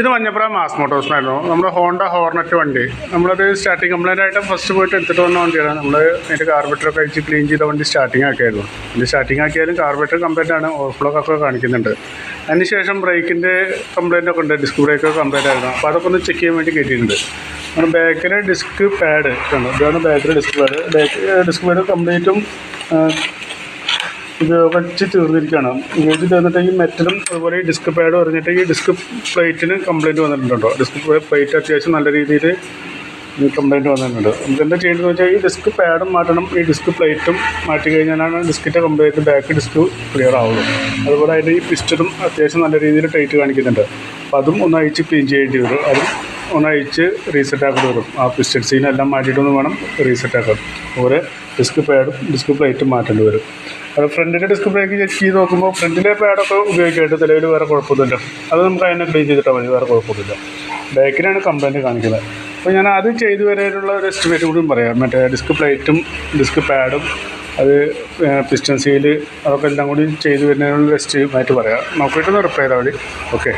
ഇത് മഞ്ഞപ്പുറ മാസ് മോട്ടോഴ്സിനായിരുന്നു നമ്മുടെ Honda Hornet വണ്ടി. നമ്മളത് സ്റ്റാർട്ടിങ് കംപ്ലൈന്റ് ആയിട്ട് ഫസ്റ്റ് പോയിട്ട് എടുത്തിട്ട് വന്ന വണ്ടിയാണ്. നമ്മൾ അതിന്റെ കാർബറേറ്ററൊക്കെ അഴിച്ച് ക്ലീൻ ചെയ്ത വണ്ടി സ്റ്റാർട്ടിങ് ആക്കിയായിരുന്നു. അതിന്റെ സ്റ്റാർട്ടിങ് ആക്കിയാലും കാർബറേറ്റർ കംപ്ലൈന്റ് ആണ്. ഓവർഫ്ലോ ഒക്കെ കാണിക്കുന്നുണ്ട്. അതിനുശേഷം ബ്രേക്കിന്റെ കംപ്ലൈന്റ് ഒക്കെ ഉണ്ട്. ഡിസ്ക് ബ്രേക്ക് കംപ്ലൈന്റ് ആയിരുന്നു. അപ്പോൾ അതൊക്കെ ഒന്ന് ചെക്ക് ചെയ്യാൻ വേണ്ടി കയറ്റിയിട്ടുണ്ട് നമ്മുടെ ബാക്കിലെ ഡിസ്ക് പാഡ് ഇതാണ് ബാക്കിലെ disc pad back disc pad കംപ്ലീറ്റും ഉപയോഗിച്ച് തീർന്നിരിക്കുകയാണ്. ഉപയോഗിച്ച് തീർന്നിട്ട് ഈ മെറ്റലും അതുപോലെ ഈ ഡിസ്ക് പാഡ് പറഞ്ഞിട്ട് ഈ ഡിസ്ക് പ്ലേറ്റിന് കംപ്ലയിന്റ് വന്നിട്ടുണ്ടോ? ഡിസ്ക് പ്ലേറ്റ് അത്യാവശ്യം നല്ല രീതിയിൽ കംപ്ലയിന്റ് വന്നിട്ടുണ്ട്. നമുക്ക് എന്താ ചെയ്യേണ്ടതെന്ന് വെച്ചാൽ ഈ ഡിസ്ക് പാഡും മാറ്റണം. ഈ ഡിസ്ക് പ്ലേറ്റും മാറ്റി കഴിഞ്ഞാലാണ് ഡിസ്കിന്റെ കംപ്ലയിന്റ് ബാക്ക് ഡിസ്ക് ക്ലിയർ ആവുള്ളൂ. അതുപോലെ അതിന്റെ ഈ പിസ്റ്ററും അത്യാവശ്യം നല്ല രീതിയിൽ ടൈറ്റ് കാണിക്കുന്നുണ്ട്. അപ്പോൾ അതും ഒന്ന് അയച്ച് ക്ലീൻ ചെയ്യേണ്ടി വരും. അതും ഒന്ന് അഴിച്ച് റീസെറ്റ് ആക്കേണ്ടി വരും ആ സീൻ എല്ലാം മാറ്റിയിട്ടൊന്ന് വേണം റീസെറ്റ് ആക്കാൻ. അതുപോലെ ഡിസ്ക് പാഡും ഡിസ്ക് പ്ലേറ്റും മാറ്റേണ്ടി വരും. അത് ഫ്രണ്ടിന്റെ ഡിസ്ക് ബ്രേക്ക് ചെക്ക് ചെയ്ത് നോക്കുമ്പോൾ ഫ്രണ്ടിലെ പാഡൊക്കെ ഉപയോഗിക്കായിട്ട് നിലവിൽ വേറെ കുഴപ്പമൊന്നുമില്ല. അത് നമുക്ക് അതിനെ ക്ലീൻ ചെയ്തിട്ടാൽ മതി വേറെ കുഴപ്പമൊന്നുമില്ല. ബാക്കിലാണ് കംപ്ലൈന്റ് കാണിക്കുന്നത്. അപ്പോൾ ഞാൻ അത് ചെയ്തു വരാനുള്ള ഒരു എസ്റ്റിമേറ്റ് കൂടി പറയാം. മറ്റേ ഡിസ്ക് പ്ലേറ്റും ഡിസ്ക് പാഡും അത് പിസ്റ്റൺ സീൽ അതൊക്കെ എല്ലാം കൂടി ചെയ്തു വരുന്നതിനുള്ള എസ്റ്റിമേറ്റ് പറയാം. നോക്കിയിട്ടൊന്ന് റിപ്ലൈ ചെയ്താൽ മതി. ഓക്കെ